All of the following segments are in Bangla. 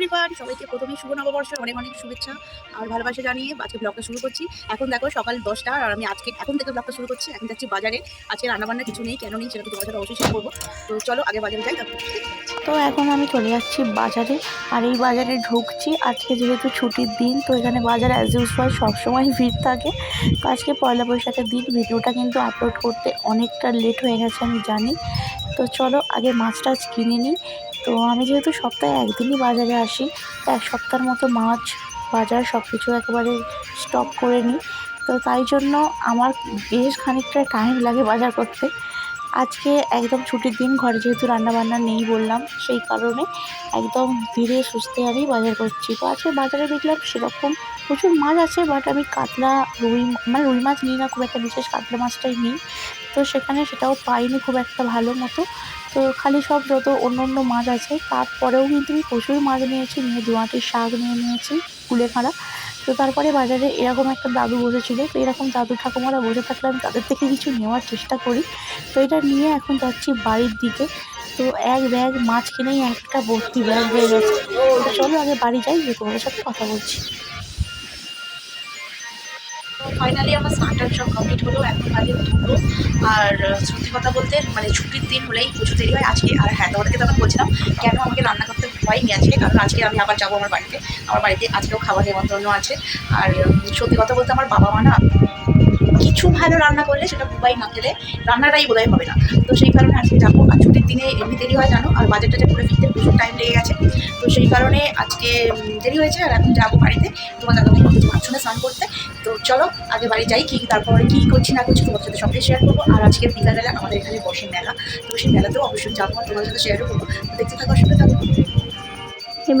এভরিওয়ান সবাইকে প্রথমে শুভ নববর্ষের অনেক অনেক শুভেচ্ছা আর ভালোবাসা জানিয়ে আজকে ব্লগটা শুরু করছি। এখন দেখো সকাল দশটা আর আমি আজকে এখন থেকে ব্লগটা শুরু করছি। এখন যাচ্ছি বাজারে। আজকে রান্নাবান্না কিছু নেই, কেন নেই সেটা তো তোমার সাথে অবশ্যই শেয়ার করব। তো চলো আগে বাজারে যাই তো এখন আমি চলে যাচ্ছি বাজারে। আর এই বাজারে ঢুকছি। আজকে যেহেতু ছুটির দিন, তো এখানে বাজারে অ্যাজ ইউজুয়াল সবসময় ভিড় থাকে। তো আজকে পয়লা বৈশাখের দিন ভিডিওটা কিন্তু আপলোড করতে অনেকটা লেট হয়ে গেছে, আমি জানি। তো চলো আগে মাছ টাছ কিনে নিই। তো আমি যেহেতু সপ্তাহে একদিনই বাজারে আসি এক সপ্তাহের মতো মাছ, বাজার সব কিছু একেবারে স্টক করে নিই। তো তাই জন্য আমার বেশ খানিকটা টাইম লাগে বাজার করতে। আজকে একদম ছুটির দিন, ঘরে যেহেতু রান্নাবান্না নেই বললাম, সেই কারণে একদম ধীরে সুস্থে আমি বাজার করছি। তো আজকে বাজারে দেখলাম সেরকম প্রচুর মাছ আছে বাট আমি কাতলা, রুই মানে রুই মাছ নিই না, খুব একটা বিশেষ কাতলা মাছটাই নিই। তো সেখানে সেটাও পাইনি খুব একটা ভালো মতো। তো খালি সব যত অন্য অন্য মাছ আছে, তারপরেও কিন্তু আমি প্রচুর মাছ নিয়েছি, নিয়ে দুয়াটির শাক নিয়ে নিয়েছি কুলেখাড়া তো তারপরে বাজারে এরকম একটা দাদু বসেছিল, তো এরকম দাদু ঠাকুমারা বসে থাকলে আমি তাদের থেকে কিছু নেওয়ার চেষ্টা করি। তো এটা নিয়ে এখন যাচ্ছি বাড়ির দিকে। তো এক ব্যাগ মাছ কিনেই একটা ভর্তি ব্যাগ হয়ে গেছে। তো চলো আগে বাড়ি যাই, যে তোমাদের সাথে কথা বলছি। ফাইনালি আমার স্নানটান সব কমপ্লিট হলো, এখন বাজে দুটো। আর সত্যি কথা বলতে মানে ছুটির দিন হলেই প্রচুর দেরি হয়। আজকে, আর হ্যাঁ তোমাদেরকে তখন বলছিলাম, কেন আমাকে রান্না করতে হয়নি আজকে? কারণ আজকে আমি আবার যাব আমার বাড়িতে। আমার বাড়িতে আজকেও খাবার নিমন্ত্রণ আছে। আর সত্যি কথা বলতে আমার বাবা মা না কিছু ভালো রান্না করলে সেটা বুবাই না খেলে রান্নাটাই বোধহয় হবে না। তো সেই কারণে আজকে যাব। আর ছুটির দিনে এমনি দেরি হয়, জানো? আর বাজারটা যে করে ফিরতে প্রচুর টাইম লেগে গেছে। তো সেই কারণে আজকে দেরি হয়েছে আর এখন যাব বাড়িতে। তোমার দাদা ভাই কিছু মাছ স্নান করতে। তো চলো, আগে বাড়ি যাই, কি তারপরে কী করছি না করছি তোমার সাথে সবটাই শেয়ার করব। আর আজকে বিকালবেলা আমাদের এখানে বসে মেলা। তো সেই মেলাতেও অবশ্যই যাব আর তোমার সাথে শেয়ারও করব। দেখতে থাকো আসলে থাকো।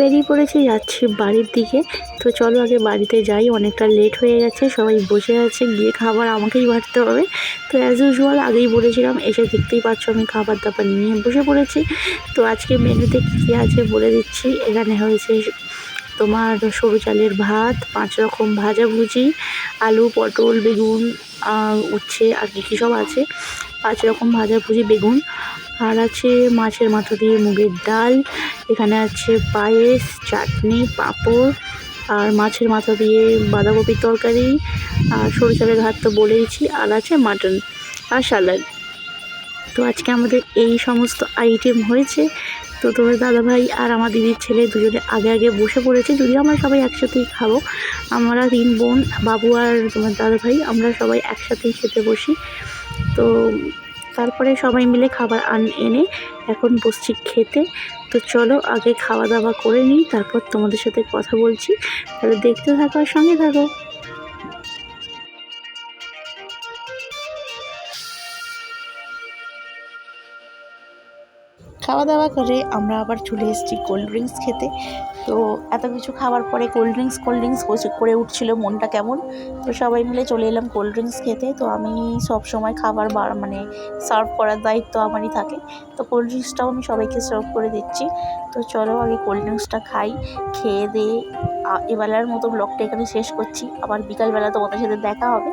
বেরিয়ে পড়েছি, যাচ্ছি বাড়ির দিকে। তো চলো আগে বাড়িতে যাই, অনেকটা লেট হয়ে গেছে, সবাই বসে আছে, গিয়ে খাবার আমাকেই বাড়তে হবে। তো অ্যাজ ইউজুয়াল আগেই বলেছিলাম, এসে দেখতেই পাচ্ছ আমি খাবার দাবার নিয়ে বসে পড়েছি। তো আজকে মেনুতে কী কী আছে বলে দিচ্ছি, এখানে হয়েছে তোমার সরু চালের ভাত, পাঁচ রকম ভাজাভুজি আলু, পটল, বেগুন উচ্ছে আর কী কী সব আছে। পাঁচ রকম ভাজাভুজি বেগুন। আর আছে মাছের মাথা দিয়ে মুগের ডাল। এখানে আছে পায়েস, চাটনি, পাঁপড় আর মাছের মাথা দিয়ে বাঁধাকপির তরকারি। আর সরু চালের ভাত তো বলেইছি। আর আছে মাটন আর স্যালাড তো আজকে আমাদের এই সমস্ত আইটেম হয়েছে। তো তোমার দাদাভাই আর আমার দিদির ছেলে দুজনে আগে আগে বসে পড়েছে, যদিও আমরা সবাই একসাথেই খাব। আমরা তিন বোন, বাবু আর তোমার দাদা ভাই, আমরা সবাই একসাথেই খেতে বসি। তো তারপরে সবাই মিলে খাবার আন এনে এখন বসছি খেতে। তো চলো আগে খাওয়া দাওয়া করে নিই, তারপর তোমাদের সাথে কথা বলছি। তাহলে দেখতে থাকো সঙ্গে থাকো। খাওয়া দাওয়া করে আমরা আবার চলে এসেছি কোল্ড ড্রিঙ্কস খেতে। তো এত কিছু খাওয়ার পরে কোল্ড ড্রিঙ্কস কোল্ড ড্রিঙ্কস করে উঠছিল মনটা কেমন? তো সবাই মিলে চলে এলাম কোল্ড ড্রিঙ্কস খেতে। তো আমি সব সময় খাবার বার মানে সার্ভ করার দায়িত্ব আমারই থাকে। তো কোল্ড ড্রিঙ্কসটাও আমি সবাইকে সার্ভ করে দিচ্ছি। তো চলো আগে কোল্ড ড্রিঙ্কসটা খাই, খেয়ে দিয়ে এবেলার মতো ব্লগটা এখানে শেষ করছি। আবার বিকালবেলা তোমাদের সাথে দেখা হবে।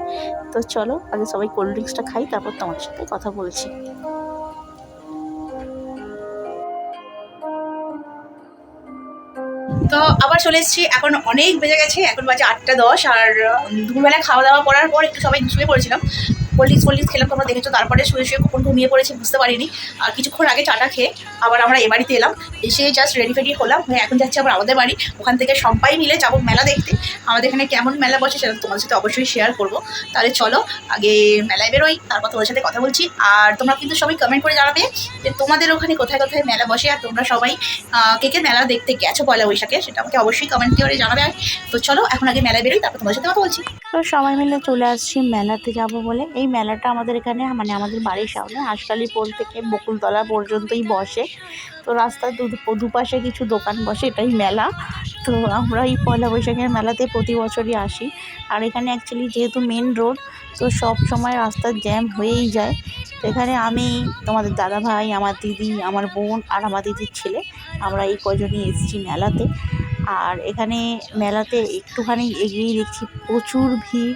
তো চলো আগে সবাই কোল্ড ড্রিঙ্কসটা খাই, তারপর তোমার সাথে কথা বলছি। তো আবার চলে এসেছি, এখন অনেক বেজে গেছে, এখন বাজে আটটা দশ, আর দুপুরবেলা খাওয়া দাওয়া করার পর একটু সবাই শুয়ে পড়েছিলাম কোল্ড ড্রিঙ্কস খেলাম, তোমরা দেখেছ, তারপরে শুয়ে শুয়ে কখন ঘুমিয়ে পড়েছি, বুঝতে পারিনি। আর কিছুক্ষণ আগে চাটা খেয়ে আবার আমরা এ বাড়িতে এলাম, এসে জাস্ট রেডি ফেডি হলাম, হয়ে, এখন যাচ্ছি আবার আমাদের বাড়ি। ওখান থেকে সবাই মিলে যাব মেলা দেখতে। আমাদের এখানে কেমন মেলা বসে সেটা তোমাদের সাথে অবশ্যই শেয়ার করব। তাহলে চলো, আগে মেলায় বেরোই, তারপর তোমাদের সাথে কথা বলছি। আর তোমরা কিন্তু সবাই কমেন্ট করে জানাবে যে তোমাদের ওখানে কোথায় কোথায় মেলা বসে আর তোমরা সবাই কে কে মেলা দেখতে গেছো পয়লা বৈশাখে, সেটা আমাকে অবশ্যই কমেন্ট করে জানাবে। তো চলো, এখন আগে মেলায় বেরোই, তারপর তোমাদের সাথে কথা বলছি। তো সবাই মিলে চলে আসছি মেলাতে যাব বলে। এই মেলাটা আমাদের এখানে মানে আমাদের বাড়ির সামনে হাঁসকালি পোল থেকে বকুলতলা পর্যন্তই বসে। তো রাস্তার দুপাশে কিছু দোকান বসে, এটাই মেলা। তো আমরা এই পয়লা বৈশাখের মেলাতে প্রতি বছরই আসি। আর এখানে অ্যাকচুয়ালি যেহেতু মেন রোড তো সব সময় রাস্তার জ্যাম হয়েই যায়। তো এখানে আমি, তোমাদের দাদা ভাই আমার দিদি, আমার বোন আর আমার দিদির ছেলে, আমরা এই কজনই এসেছি মেলাতে। আর এখানে মেলাতে একটুখানি এগিয়ে দেখছি প্রচুর ভিড়।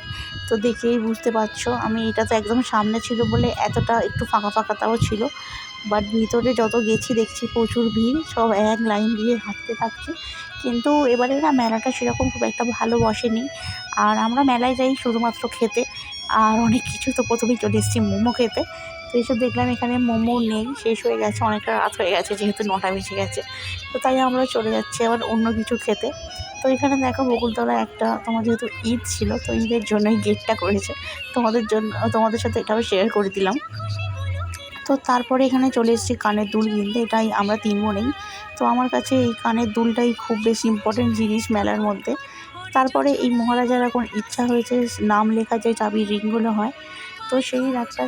তো দেখেই বুঝতে পারছ, আমি এটা তো একদম সামনে ছিল বলে এতটা একটু ফাঁকা ফাঁকা তাও ছিল। বাট ভিতরে যত গেছি দেখছি প্রচুর ভিড়, সব এক লাইন দিয়ে হাঁটতে থাকছে। কিন্তু এবারে না মেলাটা সেরকম খুব একটা ভালো বসেনি। আর আমরা মেলায় যাই শুধুমাত্র খেতে, আর অনেক কিছু তো প্রথমেই চলে এসেছি মোমো খেতে। তো এসে দেখলাম এখানে মোমো নেই, শেষ হয়ে গেছে, অনেকটা রাত হয়ে গেছে, যেহেতু নটা বেজে গেছে। তো তাই আমরা চলে যাচ্ছি আবার অন্য কিছু খেতে। তো এখানে দেখো বকুলতলা একটা, তোমার যেহেতু ঈদ ছিল, তো ঈদের জন্যই গেটটা করেছে। তোমাদের জন্য, তোমাদের সাথে এটাও শেয়ার করে দিলাম। তো তারপরে এখানে চলে এসেছি কানের দুল কিনতে, এটাই আমরা তিন বোনেই তো আমার কাছে এই কানের দুলটাই খুব বেশি ইম্পর্টেন্ট জিনিস মেলার মধ্যে। তারপরে এই মহারাজার এখন ইচ্ছা হয়েছে, নাম লেখা যে চাবি রিংগুলো হয় তো সেই একটা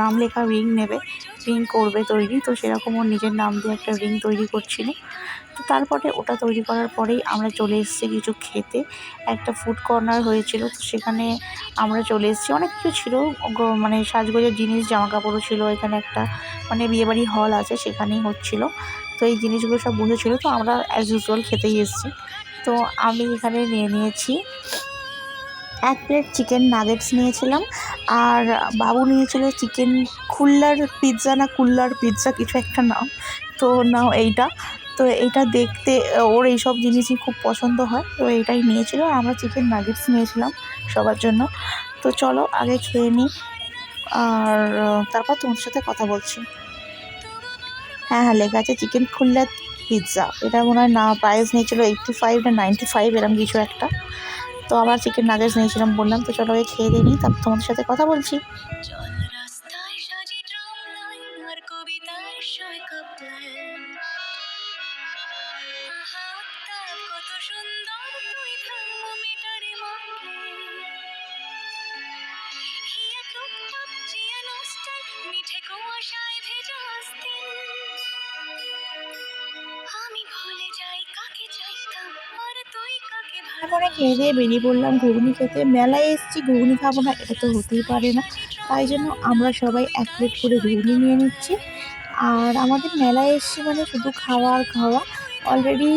নাম লেখা রিং নেবে রিং করবে তৈরি। তো সেরকম ওর নিজের নাম দিয়ে একটা রিং তৈরি করছিল। তো তারপরে ওটা তৈরি করার পরেই আমরা চলে এসেছি কিছু খেতে। একটা ফুড কর্নার হয়েছিল, তো সেখানে আমরা চলে এসেছি। অনেক কিছু ছিল মানে সাজগোজের জিনিস জামা কাপড়ও ছিল এখানে একটা মানে বিয়েবাড়ি হল আছে, সেখানেই হচ্ছিল। তো এই জিনিসগুলো সব বসেছিল, তো আমরা অ্যাজ ইউজুয়াল খেতেই এসেছি। তো আমি এখানে নিয়ে নিয়েছি এক প্লেট চিকেন নাগেটস নিয়েছিলাম আর বাবু নিয়েছিল চিকেন কুল্লার পিৎজা না কুল্লার পিৎজা কিছু একটা নাম। তো নাও এইটা। তো এইটা দেখতে, ওর এইসব জিনিসই খুব পছন্দ হয়, তো এইটাই নিয়েছিল। আর আমরা চিকেন নাগেটস নিয়েছিলাম সবার জন্য। তো চলো আগে খেয়ে নিই আর, তারপর তোমার সাথে কথা বলছি। হ্যাঁ হ্যাঁ লেখা আছে চিকেন খুল্লা পিৎজা এটা মনে হয় না প্রাইস নিয়েছিল এইটটি ফাইভ না নাইনটি ফাইভ এরকম কিছু একটা। তো আবার চিকেন নাগেটস নিয়েছিলাম, বললাম তো চলো খেয়ে দিয়ে নিই, তারপর তোমাদের সাথে কথা বলছি। তারপরে খেয়ে দিয়ে বেরিয়ে পড়লাম ঘুগনি খেতে। মেলায় এসেছি, ঘুগনি খাব না, এটা তো হতেই পারে না। তাই জন্য আমরা সবাই এক প্লেট করে ঘুগনি নিয়ে নিচ্ছি। আর আমাদের মেলায় এসেছি মানে শুধু খাওয়া আর খাওয়া। অলরেডি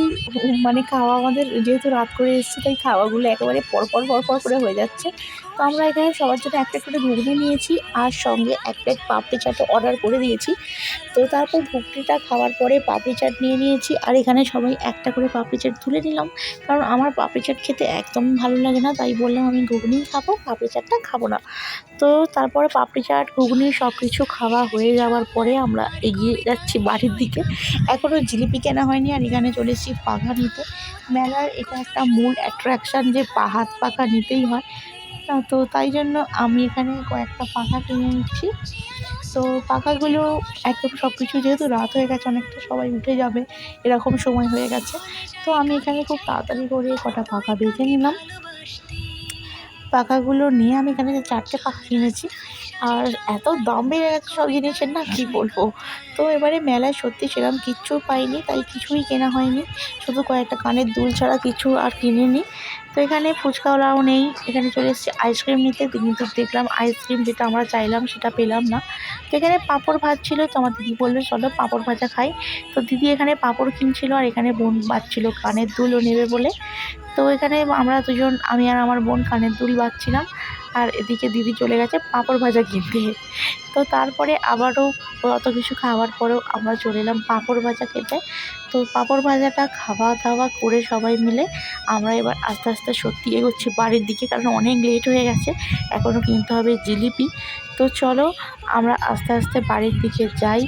মানে খাওয়া আমাদের যেহেতু রাত করে এসেছি, তাই খাওয়াগুলো একেবারে পরপর পরপর করে হয়ে যাচ্ছে। তো আমরা এখানে সবার জন্য এক প্লেট করে ঘুগনি নিয়েছি আর সঙ্গে এক প্লেট পাপড়ি চাটও অর্ডার করে দিয়েছি। তো তারপর ঘুগনিটা খাওয়ার পরে পাপড়ি চাট নিয়ে নিয়েছি আর এখানে সবাই একটা করে পাপড়ি চাট তুলে নিলাম। কারণ আমার পাপড়ি চাট খেতে একদম ভালো লাগে না, তাই বললাম আমি ঘুগনি খাব, পাপড়ি চাটটা খাব না। তো তারপরে পাপড়ি চাট, ঘুগনি সব কিছু খাওয়া হয়ে যাওয়ার পরে আমরা এগিয়ে যাচ্ছি বাড়ির দিকে। এখনও জিলিপি কেনা হয়নি আর এখানে চলে এসেছি পাখা নিতে। মেলার এটা একটা মূল অ্যাট্রাকশান যে পা হাত পাখা নিতেই হয়। তা তাই জন্য আমি এখানে কয়েকটা পাখা কিনে নিচ্ছি তো পাখাগুলো একদম সব কিছু যেহেতু রাত হয়ে গেছে, অনেকটা সবাই উঠে যাবে, এরকম সময় হয়ে গেছে। তো আমি এখানে খুব তাড়াতাড়ি করে কটা পাখা বেঁধে নিলাম। পাখাগুলো নিয়ে আমি এখানে চারটে পাখা কিনেছি আর এত দাম বেড়ে গেছে সব জিনিসের, না কী বলব? তো এবারে মেলায় সত্যি সেরকম কিচ্ছু পাইনি, তাই কিছুই কেনা হয়নি। শুধু কয়েকটা কানের দুল ছাড়া কিছু আর কিনিনি। তো এখানে ফুচকাওয়ালাও নেই, এখানে চলে এসেছি আইসক্রিম নিতে। কিন্তু দেখলাম আইসক্রিম যেটা আমরা চাইলাম সেটা পেলাম না। তো এখানে পাঁপড় ভাজছিল তো আমার দিদি বলল, চলো পাঁপড় ভাজা খাই। তো দিদি এখানে পাঁপড় কিনছিল আর এখানে বোন বাজছিল কানের দুলও নেবে বলে। তো এখানে আমরা দুজন, আমি আর আমার বোন কানের দুল বাজছিলাম আর এদিকে দিদি চলে গেছে পাঁপড় ভাজা কিনতে। তো তারপরে আবারও অত কিছু খাওয়ার পরেও আমরা চলে এলাম পাঁপড় ভাজা খেতে। তো পাঁপড় ভাজাটা খাওয়া দাওয়া করে সবাই মিলে আমরা এবার আস্তে আস্তে সত্যি এগোচ্ছি বাড়ির দিকে, কারণ অনেক লেট হয়ে গেছে। এখনও কিনতে হবে জিলিপি। তো চলো আমরা আস্তে আস্তে বাড়ির দিকে যাই।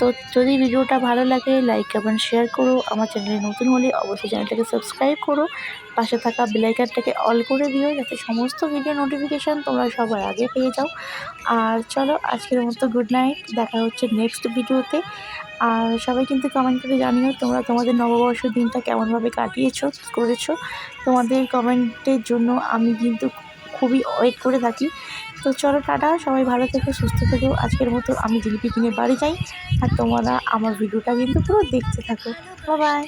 তো যদি ভিডিওটা ভালো লাগে লাইক কমেন্ট শেয়ার করো। আমার চ্যানেলে নতুন হলে অবশ্যই চ্যানেলটাকে সাবস্ক্রাইব করো। পাশে থাকা বেলাইকারটাকে অল করে দিও যাতে সমস্ত ভিডিও নোটিফিকেশান তোমরা সবার আগে পেয়ে যাও। আর চলো আজকের মতো গুড নাইট দেখা হচ্ছে নেক্সট ভিডিওতে আর সবাই কিন্তু কমেন্ট করে জানিও তোমরা তোমাদের নববর্ষ দিনটা কেমনভাবে কাটিয়েছো, করেছ। তোমাদের কমেন্টের জন্য আমি কিন্তু খুবই ওয়েট করে থাকি। তো চলো টাটা, সবাই ভালো থেকো, সুস্থ থেকো। আজকের মতো আমি জিলিপি কিনে বাড়ি যাই। আর তোমরা আমার ভিডিওটা কিন্তু পুরো দেখতে থাকো। বাই